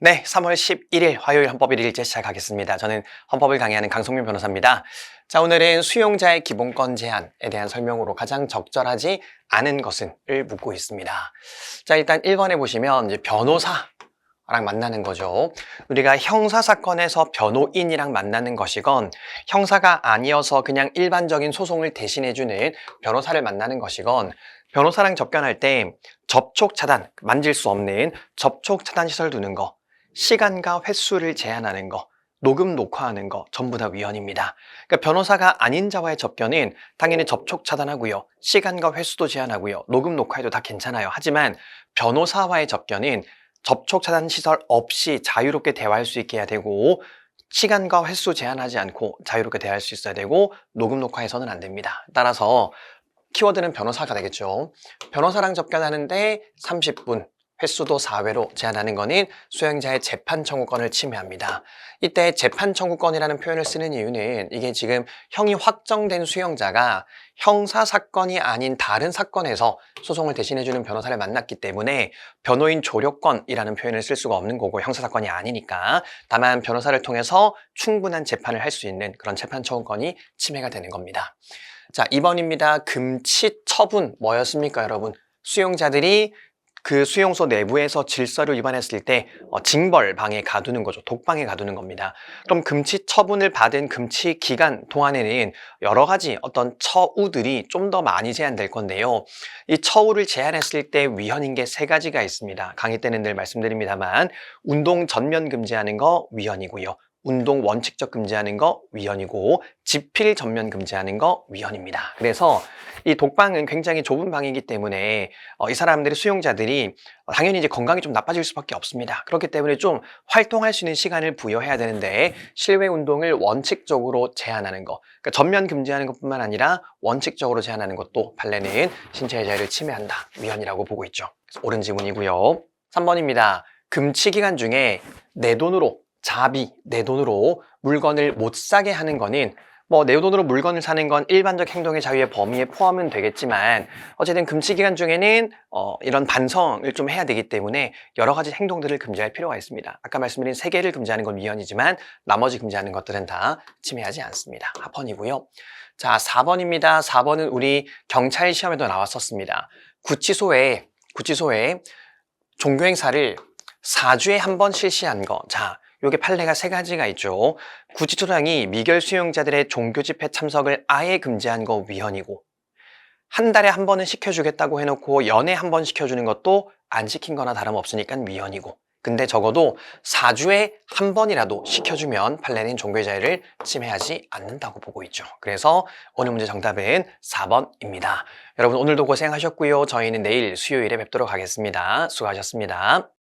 네, 3월 11일 화요일 헌법 1일째 시작하겠습니다. 저는 헌법을 강의하는 강성민 변호사입니다. 자, 오늘은 수용자의 기본권 제한에 대한 설명으로 가장 적절하지 않은 것은을 묻고 있습니다. 자, 일단 1번에 보시면 이제 변호사 랑 만나는 거죠. 우리가 형사 사건에서 변호인이랑 만나는 것이건 형사가 아니어서 그냥 일반적인 소송을 대신해 주는 변호사를 만나는 것이건 변호사랑 접견할 때 접촉 차단, 만질 수 없는 접촉 차단 시설 두는 거, 시간과 횟수를 제한하는 거, 녹음 녹화하는 거 전부 다 위헌입니다. 그러니까 변호사가 아닌 자와의 접견은 당연히 접촉 차단하고요. 시간과 횟수도 제한하고요. 녹음 녹화해도 다 괜찮아요. 하지만 변호사와의 접견은 접촉 차단 시설 없이 자유롭게 대화할 수 있게 해야 되고 시간과 횟수 제한하지 않고 자유롭게 대화할 수 있어야 되고 녹음 녹화해서는 안 됩니다. 따라서 키워드는 변호사가 되겠죠. 변호사랑 접견하는데 30분, 횟수도 4회로 제한하는 것은 수용자의 재판 청구권을 침해합니다. 이때 재판 청구권이라는 표현을 쓰는 이유는 이게 지금 형이 확정된 수용자가 형사 사건이 아닌 다른 사건에서 소송을 대신해주는 변호사를 만났기 때문에 변호인 조력권이라는 표현을 쓸 수가 없는 거고 형사 사건이 아니니까 다만 변호사를 통해서 충분한 재판을 할 수 있는 그런 재판 청구권이 침해가 되는 겁니다. 자, 2번입니다. 금치 처분 뭐였습니까, 여러분? 수용자들이 그 수용소 내부에서 질서를 위반했을 때 어, 징벌방에 가두는 거죠. 독방에 가두는 겁니다. 그럼 금치 처분을 받은 금치 기간 동안에는 여러 가지 어떤 처우들이 좀 더 많이 제한될 건데요. 이 처우를 제한했을 때 위헌인 게 세 가지가 있습니다. 강의 때는 늘 말씀드립니다만 운동 전면 금지하는 거 위헌이고요. 운동 원칙적 금지하는 거 위헌이고 집필 전면 금지하는 거 위헌입니다. 그래서 이 독방은 굉장히 좁은 방이기 때문에 어, 이 사람들이 수용자들이 어, 당연히 이제 건강이 좀 나빠질 수밖에 없습니다. 그렇기 때문에 좀 활동할 수 있는 시간을 부여해야 되는데 실외 운동을 원칙적으로 제한하는 거, 그러니까 전면 금지하는 것뿐만 아니라 원칙적으로 제한하는 것도 판례는 신체의 자유를 침해한다 위헌이라고 보고 있죠. 옳은 지문이고요. 3번입니다. 금치 기간 중에 내 돈으로 자비, 내 돈으로 물건을 못 사게 하는 거는 뭐 내 돈으로 물건을 사는 건 일반적 행동의 자유의 범위에 포함은 되겠지만 어쨌든 금치 기간 중에는 어, 이런 반성을 좀 해야 되기 때문에 여러 가지 행동들을 금지할 필요가 있습니다. 아까 말씀드린 세 개를 금지하는 건 위헌이지만 나머지 금지하는 것들은 다 침해하지 않습니다. 합헌이고요. 자, 4번입니다. 4번은 우리 경찰 시험에도 나왔었습니다. 구치소에 구치소에 종교 행사를 4주에 한 번 실시한 거. 자, 요게 판례가 세 가지가 있죠. 구치소장이 미결 수용자들의 종교 집회 참석을 아예 금지한 거 위헌이고 한 달에 한 번은 시켜주겠다고 해놓고 연에 한번 시켜주는 것도 안 시킨 거나 다름없으니까 위헌이고 근데 적어도 4주에 한 번이라도 시켜주면 판례는 종교의 자유를 침해하지 않는다고 보고 있죠. 그래서 오늘 문제 정답은 4번입니다. 여러분 오늘도 고생하셨고요. 저희는 내일 수요일에 뵙도록 하겠습니다. 수고하셨습니다.